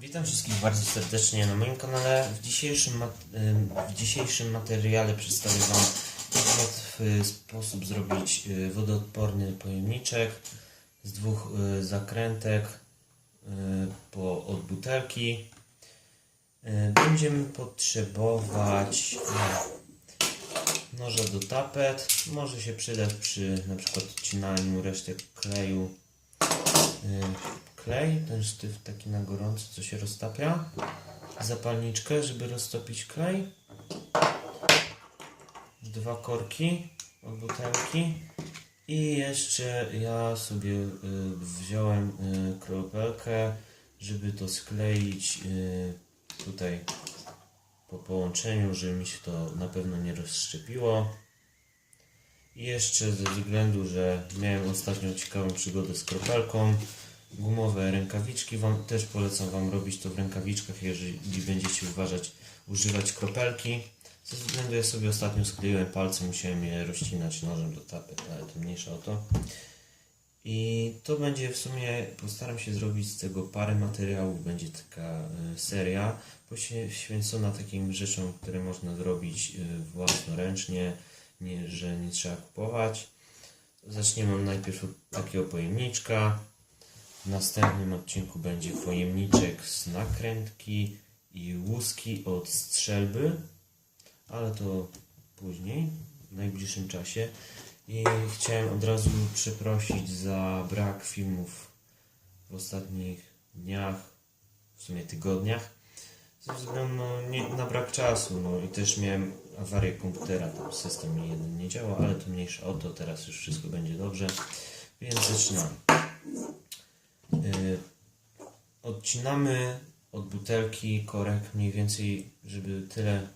Witam wszystkich bardzo serdecznie na moim kanale. W dzisiejszym, w dzisiejszym materiale przedstawię Wam w łatwy sposób zrobić y, wodoodporny pojemniczek z dwóch y, zakrętek y, po, od butelki. Będziemy potrzebować noża do tapet. Może się przydać przy na przykład odcinaniu resztek kleju klej, ten sztyw taki na gorąco, co się roztapia, zapalniczkę, żeby roztopić klej, dwa korki od butelki. I jeszcze ja sobie y, wziąłem y, kropelkę, żeby to skleić y, tutaj po połączeniu, żeby mi się to na pewno nie rozszczepiło. I jeszcze ze względu, że miałem ostatnio ciekawą przygodę z kropelką, gumowe rękawiczki wam też polecam Wam robić to w rękawiczkach, jeżeli będziecie uważać, używać kropelki. Ze względu ja sobie ostatnio skleiłem palce, musiałem je rozcinać nożem do tapet, ale to mniejsza o to. I to będzie w sumie, postaram się zrobić z tego parę materiałów, będzie taka y, seria poświęcona takim rzeczom, które można zrobić y, własnoręcznie, nie, że nie trzeba kupować. Zaczniemy najpierw od takiego pojemniczka. W następnym odcinku będzie pojemniczek z nakrętki i łuski od strzelby, ale to później, w najbliższym czasie. I chciałem od razu przeprosić za brak filmów w ostatnich dniach, w sumie tygodniach, ze względu no, nie, na brak czasu. No i też miałem awarię komputera, tam system jeden nie działa, ale to mniejsza o to, teraz już wszystko będzie dobrze. Więc zaczynamy. Y, odcinamy od butelki korek mniej więcej, żeby tyle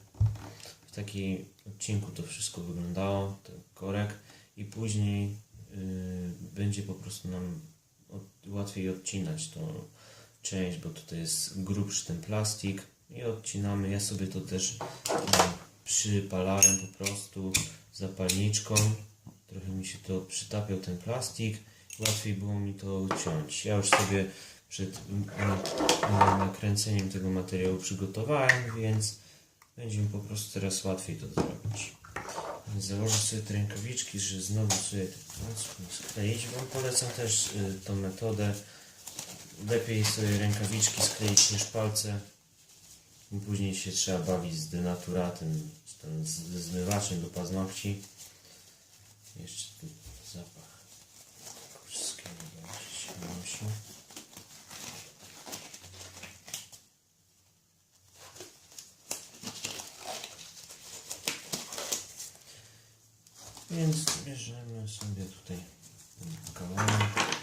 w takim odcinku to wszystko wyglądało, ten korek i później y, będzie po prostu nam łatwiej odcinać tą część, bo tutaj jest grubszy ten plastik i odcinamy. Ja sobie to też y, przypalałem po prostu zapalniczką. Trochę mi się to przytapiał ten plastik. Łatwiej było mi to ciąć. Ja już sobie przed mm, mm, nakręceniem tego materiału przygotowałem, więc będzie mi po prostu teraz łatwiej to zrobić. Założę sobie te rękawiczki, że znowu sobie palce skleić. Wam polecam też y, tą metodę. Lepiej sobie rękawiczki skleić niż palce. Później się trzeba bawić z denaturatem, tam z zmywaczem do paznokci. Jeszcze tu zapach nosił. Więc bierzemy sobie tutaj kawałek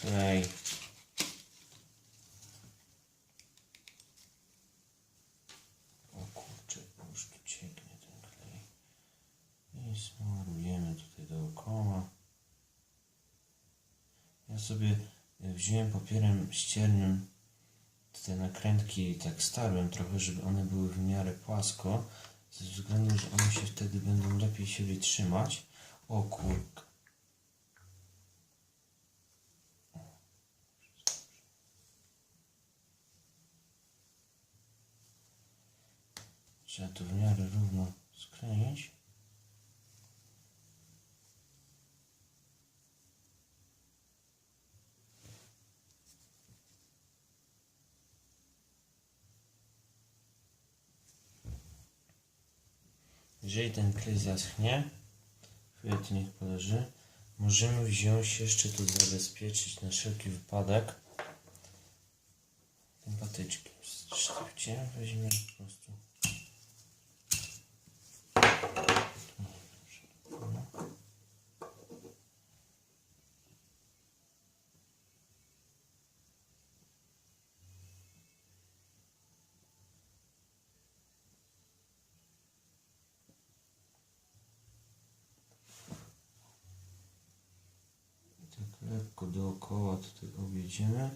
klej. O kurczę, już tu cieknie ten klej. I smarujemy tutaj dookoła. Ja sobie e, wziąłem papierem ściernym te nakrętki tak starłem trochę, żeby one były w miarę płasko, ze względu, że one się wtedy będą lepiej siebie trzymać. O kurka. Trzeba to w miarę równo skleić. Jeżeli ten klej zaschnie, chwilę to niech poleży, możemy wziąć jeszcze tu zabezpieczyć na wszelki wypadek tym patyczkiem sztywciem. Weźmiemy po prostu. No. tak lekko dookoła tutaj objedziemy,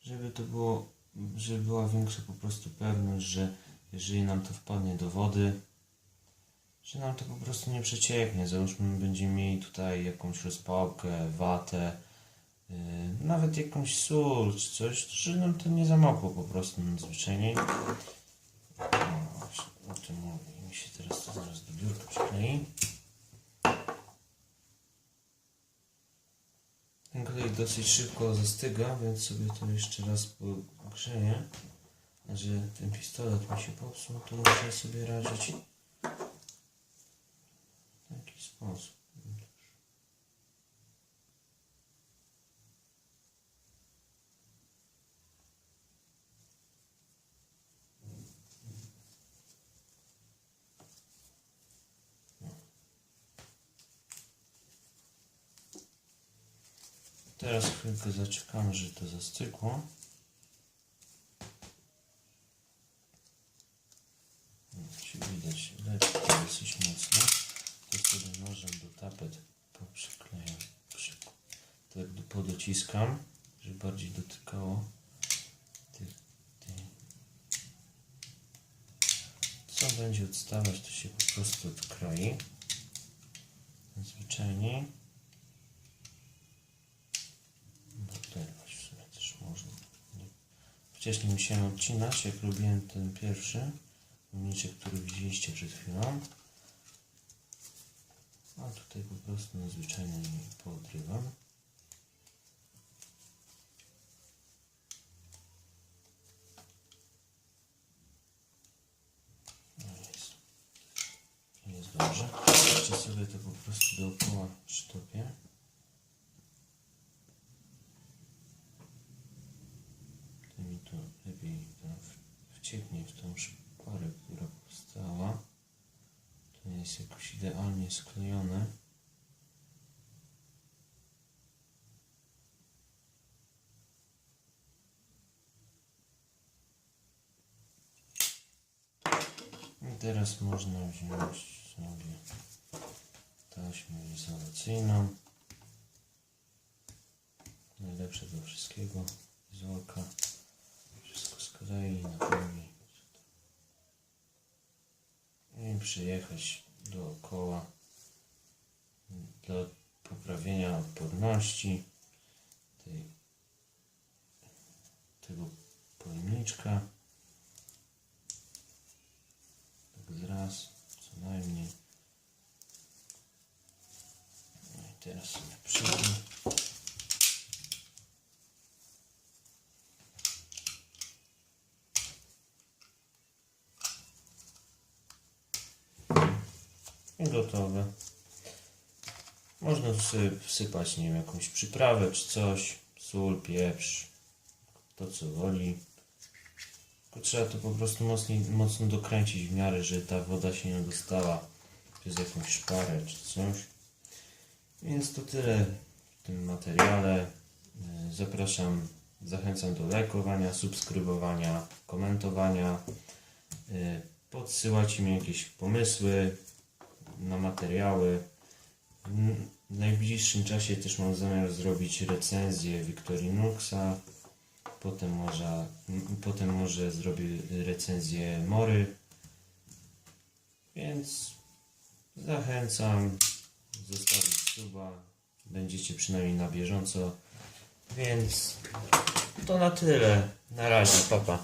żeby to było, żeby była większa po prostu pewność, że jeżeli nam to wpadnie do wody, że nam to po prostu nie przecieknie. Załóżmy, będziemy mieli tutaj jakąś rozpałkę, watę, yy, nawet jakąś sól czy coś, że nam to nie zamokło po prostu nadzwyczajnie. Właśnie, o tym mówię. Mi się teraz to zaraz do biurka przyklei. Ten klej dosyć szybko zastyga, więc sobie to jeszcze raz pogrzeję. Że ten pistolet mi się popsuł, to muszę sobie radzić w taki sposób. Teraz chwilkę zaczekamy, że to zastygło. Ci widać lepiej dosyć mocno. To sobie nożem do tapet poprzyklejam. Przy, tak do, podociskam, żeby bardziej dotykało. Co będzie odstawać, to się po prostu odkroi. Zwyczajnie. Oderwać w sumie też można. Nie. Wcześniej musiałem odcinać, jak robiłem ten pierwszy mniczek, który widzieliście przed chwilą. A tutaj po prostu na zwyczajnie poodrywam. No jest. Jest dobrze. Jeszcze sobie to po prostu dookoła sztopię. To lepiej tam w- wcieknie w tą szparę, która powstała. To jest jakoś idealnie sklejone. I teraz można wziąć sobie taśmę izolacyjną. Najlepsze do wszystkiego. Wszystko sklei na pełni. I przyjechać dookoła dla poprawienia odporności tej, tego pojemniczka. Tak z co najmniej. No i teraz sobie przyjdę. I gotowe. Można wsypać, nie wiem, jakąś przyprawę czy coś. Sól, pieprz, to co woli. Tylko trzeba to po prostu mocniej, mocno dokręcić w miarę, że ta woda się nie dostała przez jakąś szparę czy coś. Więc to tyle w tym materiale. E, Zapraszam, zachęcam do lajkowania, subskrybowania, komentowania. E, Podsyłajcie mi jakieś pomysły, na materiały. W najbliższym czasie też mam zamiar zrobić recenzję Victorinuxa. Potem może, potem może zrobię recenzję Mory. Więc zachęcam zostawić suba. Będziecie przynajmniej na bieżąco. Więc to na tyle. Na razie, papa.